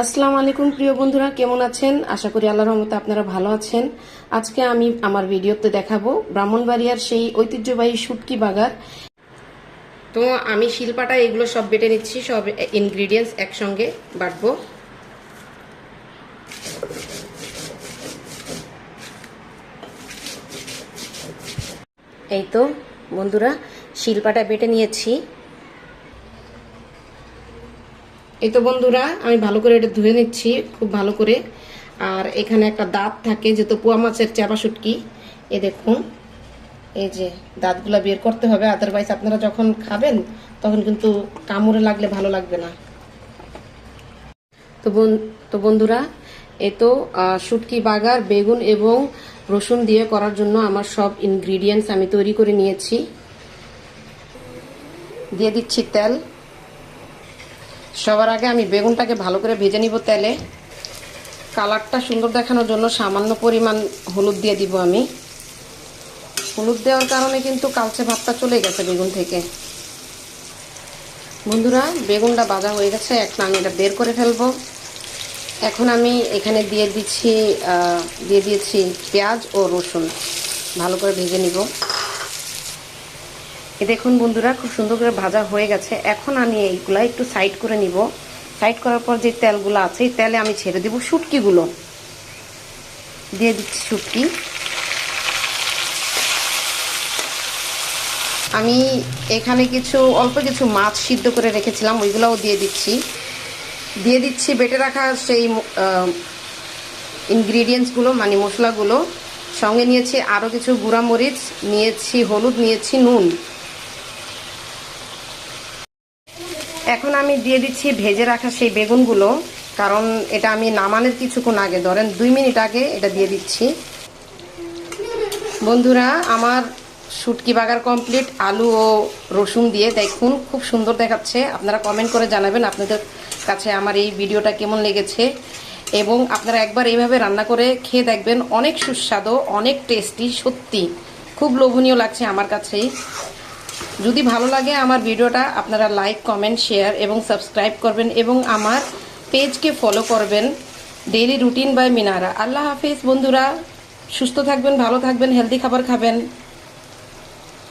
আসসালামু আলাইকুম, প্রিয় বন্ধুরা, কেমন আছেন? আশা করি আল্লাহর রহমতে আপনারা ভালো আছেন। আজকে আমি আমার ভিডিওতে দেখাবো ব্রাহ্মণবাড়িয়ার সেই ঐতিহ্যবাহী শুটকি বাগার তো আমি শিলপাটা এগুলো সব বেটে নিচ্ছি, সব ইনগ্রিডিয়েন্টস একসঙ্গে বাটবো। এই তো বন্ধুরা, শিলপাটা বেটে নিয়েছি। এই তো বন্ধুরা, আমি ভালো করে এটা ধুয়ে নিচ্ছি, খুব ভালো করে। আর এখানে একটা দাঁত থাকে, যেহেতু পোয়া মাছের চাপা শুটকি। এ দেখুন, এই যে দাঁতগুলো বের করতে হবে। আদারওয়াইজ আপনারা যখন খাবেন, তখন কিন্তু কামড়ে লাগলে ভালো লাগবে না। তো তো বন্ধুরা, এ তো শুটকি, বাগার, বেগুন এবং রসুন দিয়ে করার জন্য আমার সব ইনগ্রিডিয়েন্টস আমি তৈরি করে নিয়েছি। দিয়ে দিচ্ছি তেল। সবার আগে আমি বেগুনটাকে ভালো করে ভেজে নিব তেলে। কালারটা সুন্দর দেখানোর জন্য সামান্য পরিমাণ হলুদ দিয়ে দিব আমি। হলুদ দেওয়ার কারণে কিন্তু কালচে ভাতটা চলে গেছে বেগুন থেকে। বন্ধুরা, বেগুনটা ভাজা হয়ে গেছে, এখন আমি এটা বের করে ফেলব। এখন আমি এখানে দিয়ে দিচ্ছি দিয়ে দিয়েছি পেঁয়াজ ও রসুন। ভালো করে ভেজে নিব। দেখুন বন্ধুরা, খুব সুন্দর করে ভাজা হয়ে গেছে। এখন আমি এইগুলা একটু সাইড করে নিব। সাইড করার পর যে তেলগুলো আছে, এই তেলে আমি ছেড়ে দিব শুটকিগুলো। দিয়ে দিচ্ছি শুটকি। আমি এখানে কিছু, অল্প কিছু মাছ সিদ্ধ করে রেখেছিলাম, ওইগুলোও দিয়ে দিচ্ছি। দিয়ে দিচ্ছি বেটে রাখা সেই ইনগ্রিডিয়েন্টসগুলো মানে মশলাগুলো। সঙ্গে নিয়েছি আরও কিছু গুঁড়া মরিচ, নিয়েছি হলুদ, নিয়েছি নুন। এখন আমি দিয়ে দিচ্ছি ভেজে রাখা সেই বেগুনগুলো, কারণ এটা আমি নামানোর কিছুক্ষণ আগে, ধরেন দুই মিনিট আগে এটা দিয়ে দিচ্ছি। বন্ধুরা, আমার শুটকি বাগার কমপ্লিট, আলু ও রসুন দিয়ে দেখুন, খুব সুন্দর দেখাচ্ছে। আপনারা কমেন্ট করে জানাবেন আপনাদের কাছে আমার এই ভিডিওটা কেমন লেগেছে। এবং আপনারা একবার এইভাবে রান্না করে খেয়ে দেখবেন, অনেক সুস্বাদু, অনেক টেস্টি সত্যি। খুব লোভনীয় লাগছে আমার কাছেই। যদি ভালো লাগে আমার ভিডিওটা, আপনারা লাইক কমেন্ট শেয়ার এবং সাবস্ক্রাইব করবেন এবং আমার পেজকে ফলো করবেন ডেইলি রুটিন বাই মিনারা আল্লাহ হাফিজ বন্ধুরা, সুস্থ থাকবেন, ভালো থাকবেন হেলদি খাবার খাবেন।